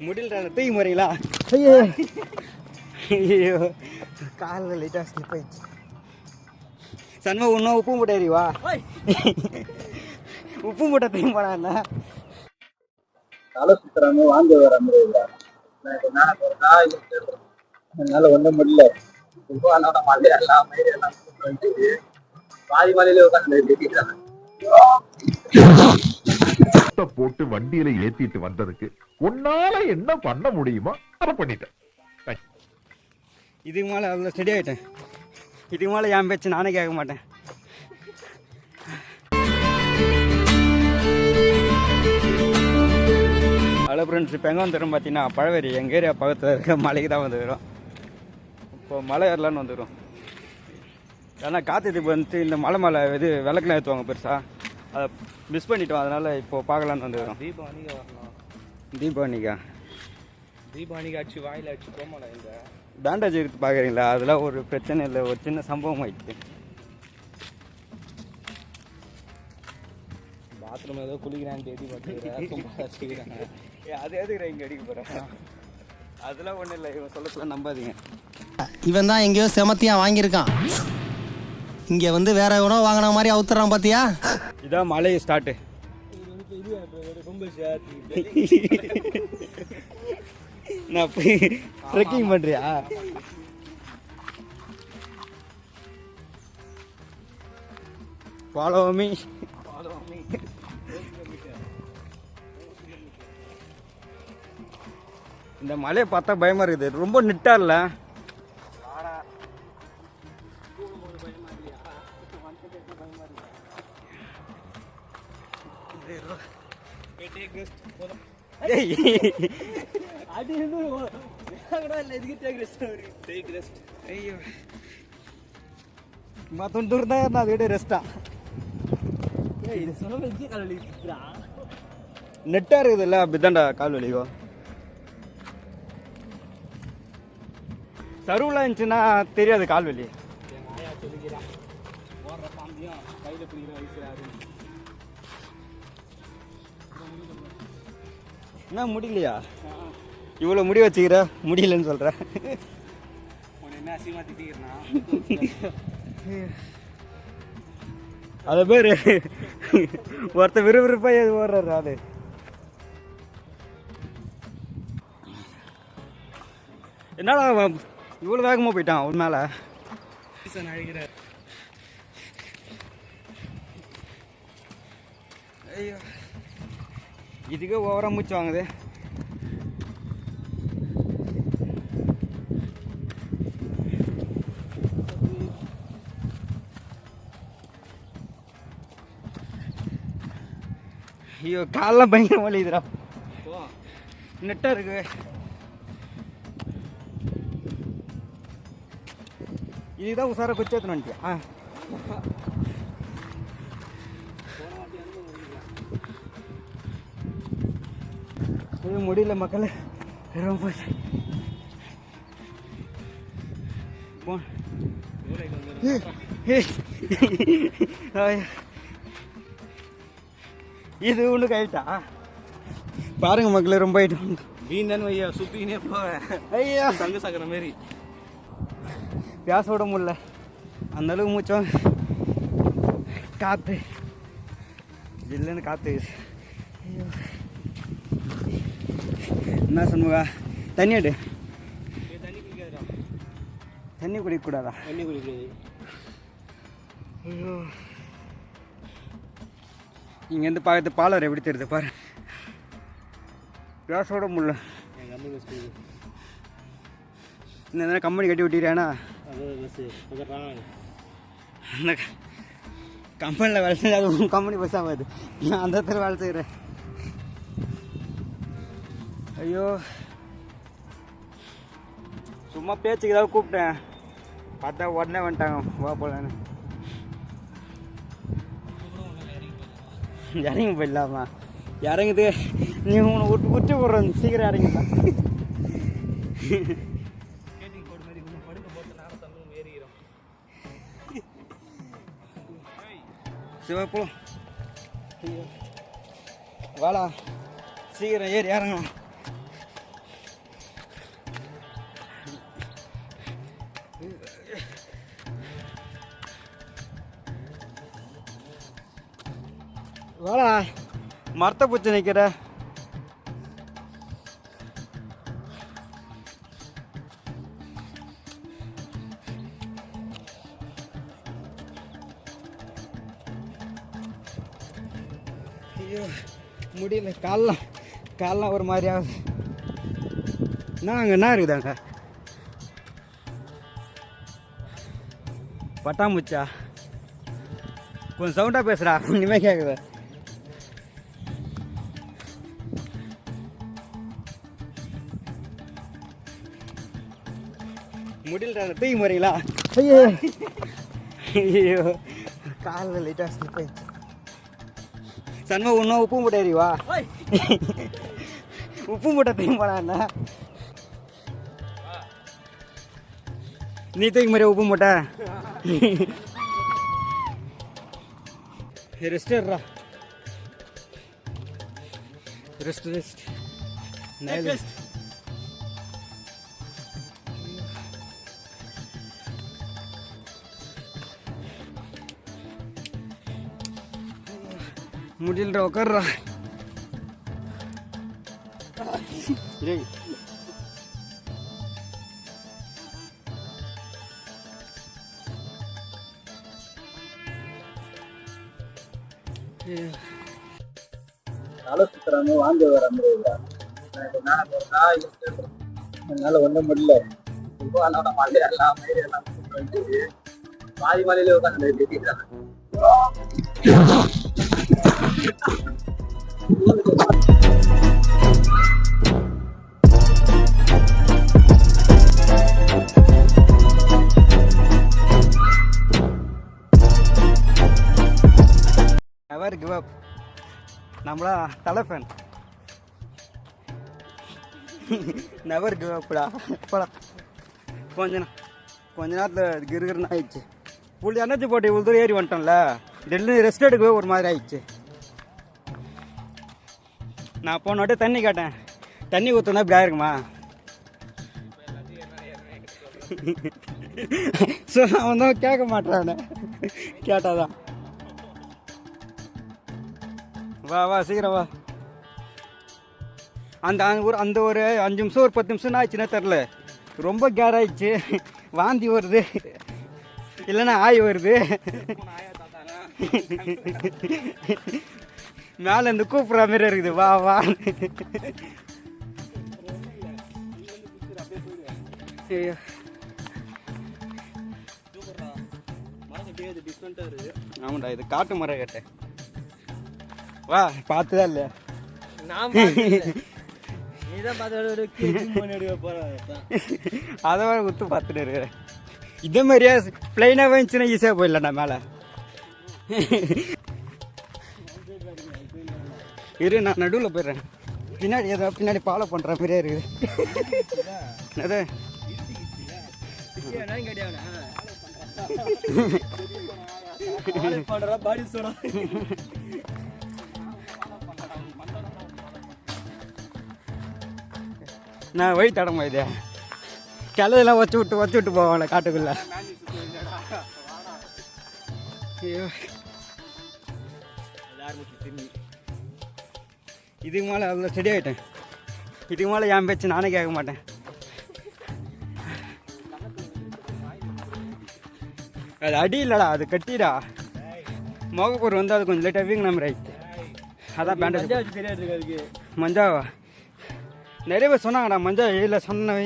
முடியல தூக்கி போறீங்களா ஐயோ. ஐயோ காலில் லைட்டாக ஸ்லிப் ஆயிடுச்சு. சண்முக இன்னும் உப்பு மூட்டை எறிவா உப்பு மூட்டை தூக்கி போனா தலை சுத்துறாங்க வாந்தி வர என்னால ஒன்றும் முடியல. அதோட மலை எல்லாம் மயிறு எல்லாம் பாதி மலையில உட்காந்து போட்டு வண்டியில ஏத்திட்டு வந்ததுக்கு உன்னால என்ன பண்ண முடியுமோ அதை பண்ணிட்டேன். இதுக்கு மேலே அவ்வளோ ஸ்டடி ஆகிட்டேன் இதுக்கு மேலே என் பேச்சு நானே கேட்க மாட்டேன். ஹலோ ஃப்ரெண்ட்ஸ் இப்போ எங்கே வந்துடும் பார்த்தீங்கன்னா பழவேரி எங்கள் ஏரியா பக்கத்தில் இருக்க மலைக்கு தான் வந்துடும் இப்போ மலை ஏறலான்னு வந்துடும் ஏன்னா காற்று இப்போ வந்துட்டு இந்த மலை மேலே இது விளக்குலாம் ஏற்றுவாங்க பெருசாக அதை மிஸ் பண்ணிட்டோம். அதனால் இப்போ பார்க்கலான்னு வந்துடும் தீபாவளிக்கு வரணும். தீபாவளிக்கா தீபாவளிக்கு அடிச்சு வாயில அடிச்சு போமாடா இந்த? பேண்டேஜ் எடுத்து பார்க்குறீங்களா அதெல்லாம் ஒரு பிரச்சனை இல்லை. ஒரு சின்ன சம்பவம் ஆயிடுச்சு. பாத்ரூம் ஏதோ குளிக்கிறான்னு தேடி பார்த்துக்கிறேன் அது எதுக்கு இங்கே அடிக்க போகிறேன் அதெல்லாம் ஒன்றும் இல்லை. இவன் சொல்ல சொல்ல நம்பாதீங்க. இவன் தான் எங்கேயோ செமத்தியா வாங்கியிருக்கான். இங்க வந்து வேற எவனோ வாங்கின மாதிரி அவுத்துறான் பாத்தியா? இதான் மலை ஸ்டார்ட்டு நான் ட்ரெக்கிங் பண்ணுறியா ஃபாலோ மீ இந்த மலையை பார்த்தா பயமா இருக்குது. ரொம்ப நிட்டா இல்ல? ஏய். ஐயோ மத்தொன்று தூரம் தான் இருந்தா அதோட ரெஸ்டா நெட்டா இருக்குதுல்ல அப்படிதான்டா கால் வலிக்கும் சருவுலாம் இருந்துச்சுன்னா தெரியாது கால் என்ன முடியலையா? இவ்வளோ முடி வச்சுக்கிற? முடியலன்னு திட்டிக்கிறனா அது பேர் ஒருத்த விறுவிறுப்பா எது ஓடுறாரு அது என்னடா இவ்வளோ வேகமாக போயிட்டான் அவன் மேலே. ஐயோ. இதுக்கே ஓவராக மூச்சு வாங்குது. ஐயோ காலெல்லாம் பயங்கர வலிக்குதுடா. நெட்டாக இருக்கு. இதுதான் உசார குச்சேத்தணும் வந்துட்டு ஆ. இது முடியல மக்கள். ரொம்ப போ. இது ஒன்று கைட்டா பாருங்க மக்களே ரொம்ப ஆயிட்டு வீணன் ஐயா சுத்தினே போவேன் ஐயா. சங்கு சக்கர மாரி. பேச விட முடியல. அந்த அளவுக்கு மூச்சம். காத்து. ஜில்லுன்னு காத்து. ஐயோ. என்ன சண்முகா? தண்ணி எடு. தண்ணி குடிக்கக்கூடாதா தண்ணி குடிக்கிறது. ஐயோ. இங்கேருந்து பார்க்கறது பாலர் எப்படி தெரியுது பாரு. அம்மா பஸ் இந்த நேரம் கம்பெனி கட்டி அந்த கம்பெனியில் வேலை செஞ்சு அது உன் கம்பெனி பஸ் ஆகாது நான் அந்த இடத்துல வேலை செய்கிறேன் ஐயோ. சும்மா பேச்சுக்கு ஏதாவது கூப்பிட்டேன். பார்த்தா உடனே வந்துட்டாங்க. வா போலான்னு. இறங்கி போயிடலாமா? இறங்குது. நீ உன்னை விட்டு விட்டு போடுறேன் சீக்கிரம் இறங்கிடலாம். ஸ்கேட்டிங் சிவப்பு வாடா. சீக்கிரம் ஏறி இறங்கலாம் மரத்தை பூச்சி நிற்கிற ஐயோ முடியல. காலெலாம் காலெலாம் ஒரு மாதிரி ஆகுது. என்ன அங்கே என்ன இருக்குதாங்க பட்டாம்பூச்சா? கொஞ்சம் சவுண்டாக பேசுகிறா இனிமேல் கேட்குது தூக்கி போறீங்களா ஐயோ. ஐயோ. காலில் லைட்டாக ஸ்லிப் ஆயிடுச்சு. சண்முக இன்னும் உப்பு மூட்டை எறிவா உப்பு மூட்டை தூக்கி போனா நீ தூக்கி மாதிரி உப்பு மூட்டை ரெஸ்ட் எடுறா. ரெஸ்ட் ரெஸ்ட் ரெஸ்ட் முடியலடா உட்கார்றா டேய் தலை வர மாதிரி எனக்கு என்னால ஒண்ணும் முடியல. இப்போ அதோட மலை எல்லாம் மயிறு எல்லாம் வந்து பாதி மலையில உட்காந்து நெவர் கிவ் அப் நம்மளா தலை ஃபேன் நெவர் கிவ் அப்டா போடா. கொஞ்ச கொஞ்ச நேரத்தில் கிருகிருன்னு ஆயிடுச்சு. புள்ளி எனர்ஜி போட்டு இவ்வளோ தூரம் ஏறி வந்துட்டோம்ல. டெல்லி ரெஸ்ட் எடுக்கவே ஒரு மாதிரி ஆயிடுச்சு. நான் போன வாட்டி தண்ணி கேட்டேன். தண்ணி ஊற்றுனா இப்படி ஆயிருக்குமா? ஸோ அவன் தான் கேட்க மாட்டானே. கேட்டாதான். வா வா சீக்கிரம் வா. அந்த அந்த ஒரு அந்த ஒரு அஞ்சு நிமிஷம் ஒரு பத்து நிமிஷம் ஆச்சுன்னா தெரில ரொம்ப கேர் ஆயிடுச்சு. வாந்தி வருது. இல்லைன்னா ஆய் வருது. மேலே இருந்து கூப்பிட்ற மாதிரி இருக்குது. வா வா. ஐயோ. ஆமாண்டா இது காட்டு மரம் கேட்டேன். வா பார்த்துதான் இல்லையா? நான் அதை வேற குத்து பார்த்துட்டு இருக்கிறேன். இதே மாதிரியே பிளைனாக வந்துச்சுன்னா ஈஸியாக போயிடலண்ணா மேலே. இரு நான் நடுவில் போயிடுறேன். பின்னாடி ஏதோ பின்னாடி ஃபாலோ பண்ணுற மாதிரியே இருக்குது. அது நான் வழி தடமா இது கிளையெல்லாம் வச்சு விட்டு வச்சு விட்டு போவாங்களே காட்டுக்குள்ள. ஐயோ. இதுக்கு மேலே அவ்வளோ செடி ஆகிட்டேன் இதுக்கு மேலே என் பேச்சு நானே கேட்க மாட்டேன். அது அடி இல்லைடா அது கட்டிடா. முகப்பூர் வந்து அது கொஞ்சம் லேட்டாக வீங்கின மாதிரி ஆயிடுச்சு. அதான் பேண்டேஜ் தெரியாது அதுக்கு. மஞ்சாவா? நிறைய பேர் சொன்னாங்கடா மஞ்சா இல்லை சொன்ன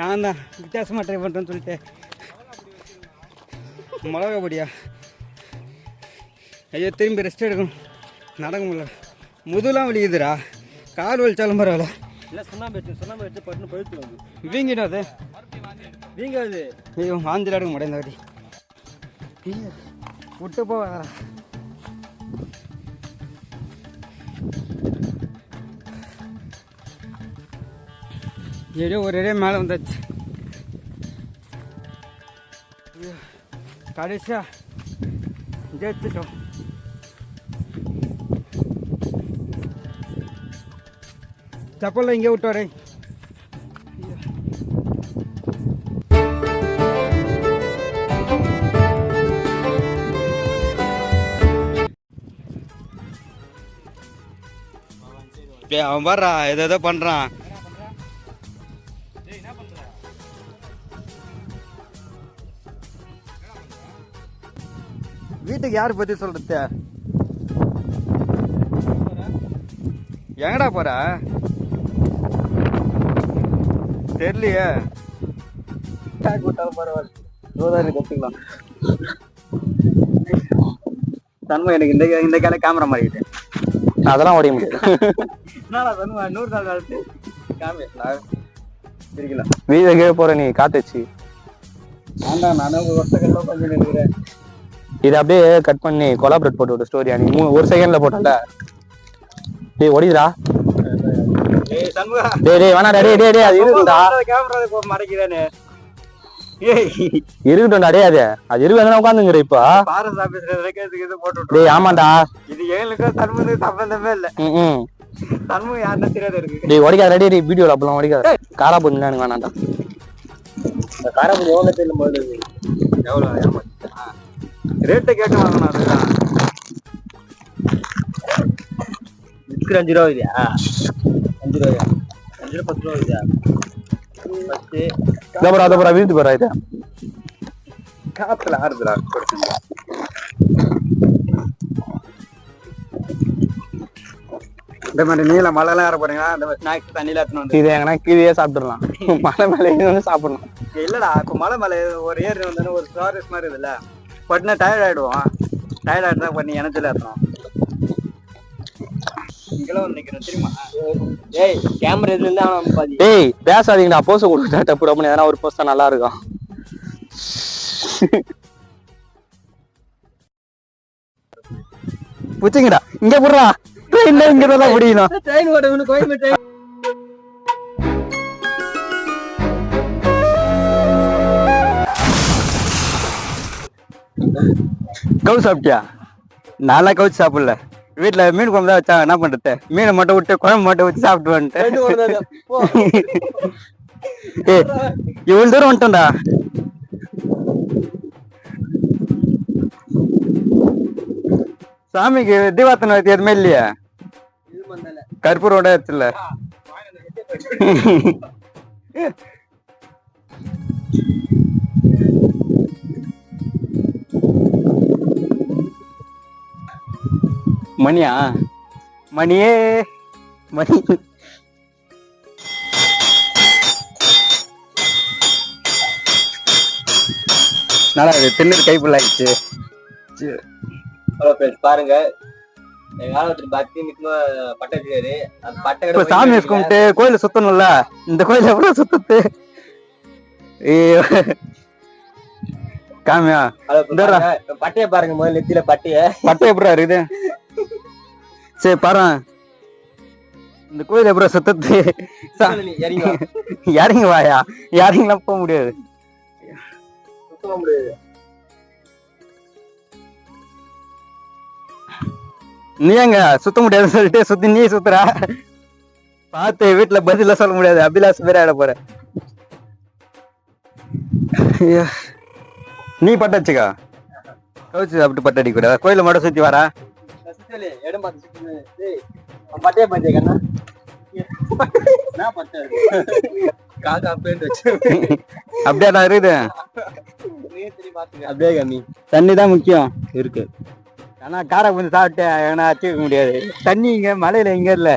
நான் தான் வித்தியாசமாக ட்ரை பண்ணுறேன்னு சொல்லிட்டு. மிளகா பொடியா? ஐயோ திரும்பி ரெஸ்ட் எடுக்கணும். நடக்க முடியல முதுலாம் வலிக்குதுடா. கால் வலிச்சாலும் பரவாயில்ல. இல்லை சுண்ணாம்பு வச்சு சுண்ணாம்பு வச்சு பட்டுன்னு பழுத்து வந்து வீங்கிடும் அது. வீங்காது. ஐயோ ஆஞ்சில் எடுக்க மாட்டேன் இந்த வாட்டி விட்டு போவாதா ஏதோ ஒரு இடையே மேலே வந்தாச்சு. ஐயோ, கடைசியா ஜெயிச்சிட்டோம். ಚಪ್ಪಲ್ಲ ಹಿಂಗೆ ಹುಟ್ಟವ್ರಿ அவன் பாடுறா எதை எதோ பண்ணுறான் வீட்டுக்கு யார் பற்றி சொல்கிறது எங்கடா போகிற தெரியலையே. கூட்டாலும் பரவாயில்ல. ரோதாரி கத்துக்கலாம். தன்மை எனக்கு இந்த இந்த கால கேமரா மாறிக்கிட்டேன் அதெல்லாம் ஓடிய முடியாது. என்னடா தன்மை? நூறு நாள் காலத்து. கேமரா இருக்கலாம் வீடியோ கீழே போற நீ காட்டு வச்சு. ஆண்டா நானும் ஒரு பண்ணி நினைக்கிறேன். இதை அப்படியே கட் பண்ணி கொலாபரேட் போட்டு விட்டு ஸ்டோரியா நீ மூ- ஒரு செகண்ட்ல போட்டல டேய் ஓடிதுடா டேய் டேய் வேணாடா டேய் டேய் டேய் அது இருக்குடா கேமரா மறைக்கிறானே. ஏய். இருக்கட்டும்டா டேய் அது. அது இருக்கு வந்து உட்காந்துங்கிற இப்போ. பாரஸ் ஆபீஸ்ல ரெக்கார்டுக்கு இது போட்டு விட்டுரு. டேய் ஆமாண்டா. இது எங்களுக்கும் சண்முகத்துக்கு சம்பந்தமே இல்ல. ம் சண்முகம் யாருன்னு தெரியாத இருக்கு. டேய் ஓடிக்காத டேய் டேய் வீடியோல அப்பலாம் ஓடிக்காத. காரா எனக்கு வேணாம்டா. இந்த காரப்பொடி எவ்வளவு தெரியல போது எவ்வளவு ஏமாத்திட்டா ரேட்டை கேட்டு வாங்கணும் அதுதான். விற்கிற அஞ்சு ரூபா இல்லையா அஞ்சு ரூபாயா அஞ்சு ரூபா பத்து ரூபா இல்லையா பத்து இதோ போறா அதோ போறா இது காத்துல ஆறுதுடா இந்த மாதிரி நீல மழைலாம் ஏற போறீங்களா இந்த மாதிரி ஸ்நாக்ஸ் தண்ணியில எடுத்துன்னு வந்து இது எங்கன்னா கீழே சாப்பிட்டுறலாம் மலை மேலே வந்து சாப்பிடணும் இல்லடா இப்போ மலை மலை ஒரு ஏறி வந்தோன்னு ஒரு ஸ்டாரஸ் மாதிரி பட்டுனா டயர்ட் ஆயிடுவோம் டயர்ட் ஆயிட்டு தான் பண்ணி எனத்துல ஏற்றணும் இங்கெல்லாம் வந்து நிக்கிறேன் தெரியுமா ஏய் கேமரா இதுல இருந்து அவன் பாதி? டேய் பேசாதீங்கடா போஸ் கொடுத்தா டப்பு எதனா ஒரு போஸ்ட் நல்லா இருக்கும் புச்சிங்கடா இங்க புடுறா. ட்ரெயின்ல இங்க தான் பிடிக்கணும். ட்ரெயின் ஓட ட்ரெயின் கவுச்சு சாப்பிட்டியா? நான்லாம் கவுச்சு சாப்பிடல. வீட்டுல மீன் குழம்பு தான் வச்சாங்க என்ன பண்றது? மீனை மட்டும் விட்டு குழம்பு மட்டும் வச்சு சாப்பிட்டு வந்துட்டேன் இவ்வளவு தூரம் வந்துட்டோம்டா. சாமிக்கு தீபாத்தனை வச்சு எதுவுமே இல்லையா? கற்பூரோட இருக்குல்ல மணியா? மணியே மணி. நல்லா இது? திண்ணூறு கைப்புள்ள ஆயிடுச்சு. பாருங்க. சாமி கும்பிட்டு கோயில சுத்தணும்ல. இந்த கோயில எவ்வளவு சுத்தத்து காமியா. பட்டைய பாருங்க முதல்ல நெத்தியில பட்டைய. பட்டை எப்படா இருக்குது? சரி பாரு. இந்த கோயில் எப்படா சுத்தத்து. இறங்கி வாயா? இறங்கிலாம் போக முடியாது. நீ எங்க? சுத்த முடியாதுன்னு சொல்லிட்டு சுத்தி நீ சுத்துற? பார்த்து வீட்டுல பதில சொல்ல முடியாது. அபிலாஷ் பேர் ஆட போற. நீ பட்ட வச்சுக்கா. கவுச்சு அப்படி பட்ட அடிக்க கூடாது. கோயில மட்டும் சுத்தி வரா சுத்தலே இடம் கண்ணா நான் பட்டை காக்கா பேண்ட் வச்சு. அப்படியே தான் இருக்குது. அப்படியே கம்மி தண்ணி தான் முக்கியம். இருக்கு. ஆனா காரை கொஞ்சம் சாப்பிட்டு எவனா அச்சுக்க முடியாது. தண்ணி இங்க மலையில இங்க இல்ல.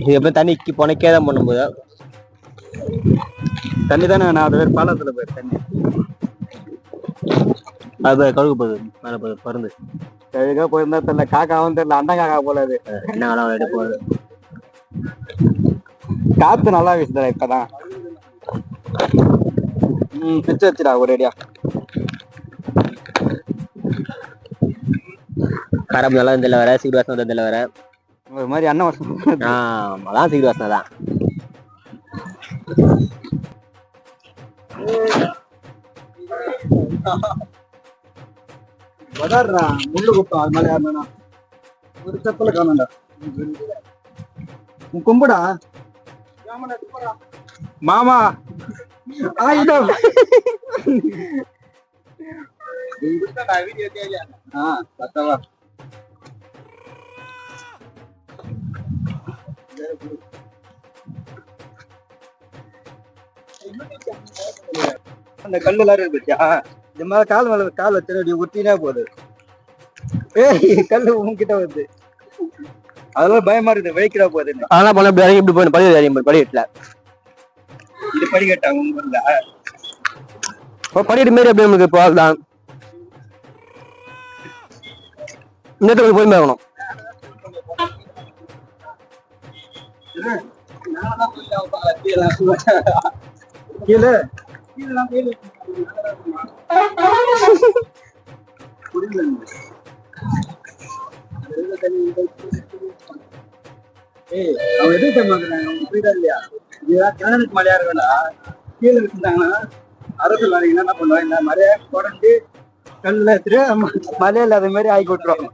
இது எப்படி தண்ணிக்கு புனைக்கே தான் பண்ணும்போது. தண்ணி தானே நான் அது பேர் பாலத்துல போய் தண்ணி. அது கழுகு போகுது மேலே போகுது பருந்து கழுகா போயிருந்தா தெரியல. காக்காவும் தெரியல. அண்ணன் காக்கா போல அது. என்ன வேலை எடுக்க போகுது. காத்து நல்லா வீசுதா இப்பதான். ம் பிச்சு வச்சுடா ஒரேடியா கரப்பு நல்லா இருந்தில்ல வேற சீடு வாசனை வந்ததில்ல வேற. ஒரு மாதிரி அண்ணன் ஆ அதான் சீடு வாசனை தான். வதாடுறா முள்ளு குப்பம் அது மாதிரி யாருனா ஒரு செப்பல காணண்டா உன் கும்புடா? மாமா ஆயுதம். ஆ பத்தவா. அந்த கல்லு எல்லாரும் இருந்துச்சா இந்த மாதிரி கால் மேல கால் வச்சு அப்படி போகுது. ஏய் கல்லு உன்கிட்ட வருது. அதெல்லாம் பயமா இருக்குது வெடிக்கிறா போகுதுன்னு அதெல்லாம் பண்ண இப்படி இப்படி போயிடும் படி அறியும் படிக்கட்டுல இது படிக்கட்டாங்க உங்க ஊர்ல? படிக்கட்டு மாரி அப்படியே நமக்கு அதுதான் இந்த இடத்துல போய் மேகணும் கீழே கீழே. ஏய் அவன் எதுக்கு அவங்க புரியுதா இல்லையா இதுதான் கிணறுக்கு மலையா இருக்கா கீழே இருந்தாங்கன்னா அரசு வரீங்கன்னா என்ன பண்ணுவாங்க இந்த மலையை குடஞ்சி கல்லுல எடுத்துட்டு மலையில அது மாதிரி ஆக்கி விட்டுருவாங்க.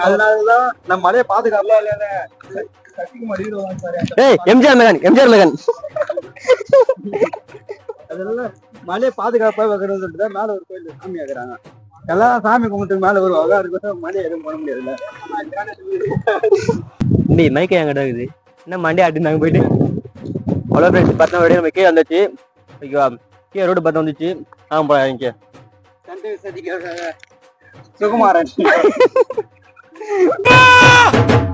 அதனாலதான் நம்ம மலையை பாதுகாப்பா இல்ல கட்டிக்க மாட்டேங்கிறோம் பாரு ஏய் எம்ஜிஆர் மகன் எம்ஜிஆர் மகன். அதெல்லாம் மலையை பாதுகாப்பா வைக்கிறதுன்ட்டு தான் மேல ஒரு கோயில் சாமி ஆக்குறாங்க எல்லாம் சாமி கும்பிட்டு மேல வருவாங்க. அதுக்கு மலையை எதுவும் பண்ண முடியாதுல்ல. மைக்க என்கிட்ட இருக்குது? என்ன மண்டே ஆட்டிருந்தாங்க போயிட்டு? அவ்வளோ ஃப்ரெண்ட்ஸ் பார்த்தா வெளியே நம்ம கீழே வந்துச்சு. ஓகேவா கீழே ரோடு பார்த்தா வந்துச்சு. ஆ இங்கே விசாரிக்க சுகுமாரன்.